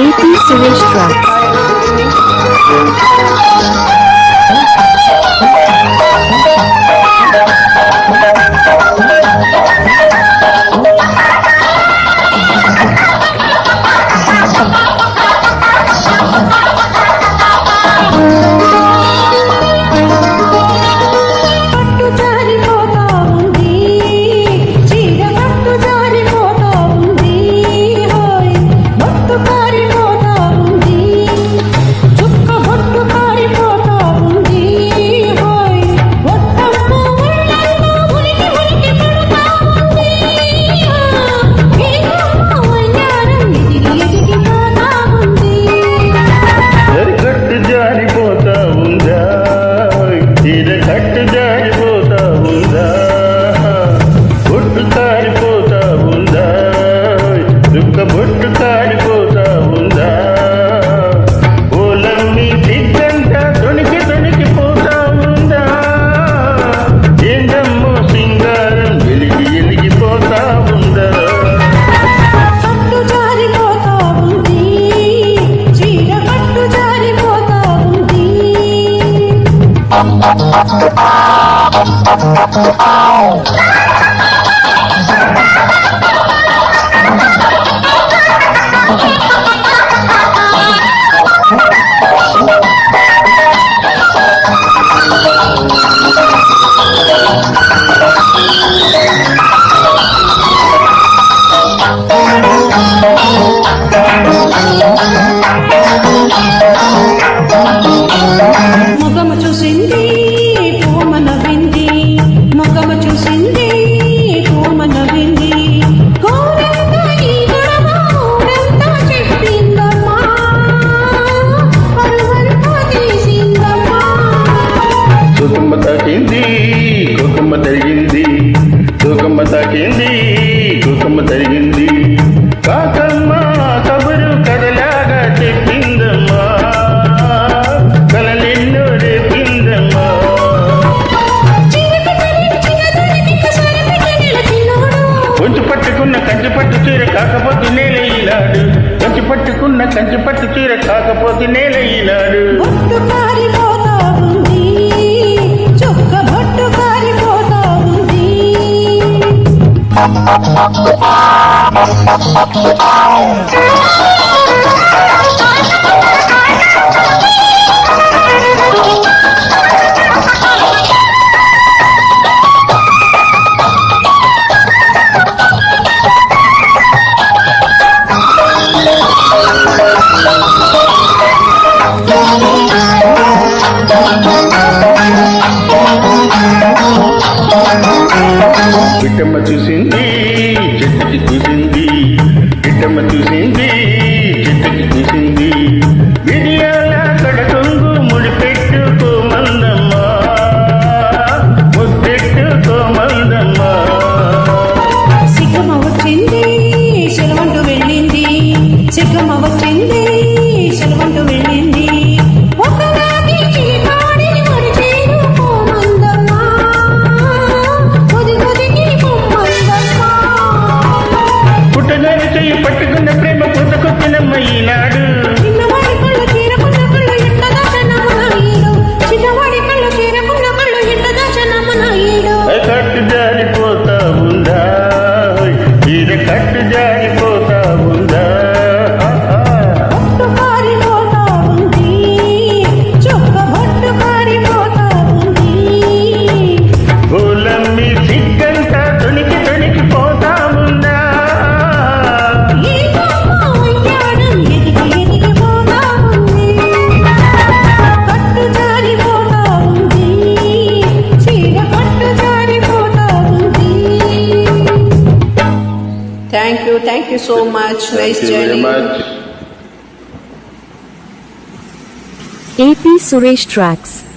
AP sewage trucks. మొగము చూసింది పూమ నవ్వింది. మొగము చూసింది పూమ నవ్వింది. గోరంతా ఈ గొడవ ఊరంతా చెప్పిందమ్మా. పరువంతా తీసిందమ్మా తరిగింది సుఖమ్మ తాకింది కుకుమ్మ తరిగింది పట్టుకున్న కంచి పట్టు చీర కాకపోతే నేల ఈనాడు. కొంచెం పట్టుకున్న కంచి పట్టు చీర కాకపోతే నేల ఈనాడు. బొట్టు చూసింది చెట్టుకి చూసింది బిడ్డమ్మ చూసింది చెట్టుకి చూసింది. విడియాల కడకొంగు ముడిపెట్టుకోమందమ్మా ముద్దెట్టుకోమందమ్మా సిగ్గమ్మ వచ్చింది సెలవంటూ వెళ్ళింది సిగ్గమ్మ వచ్చింది. Thank you, thank you so much. Nice journey. AP Suresh Tracks.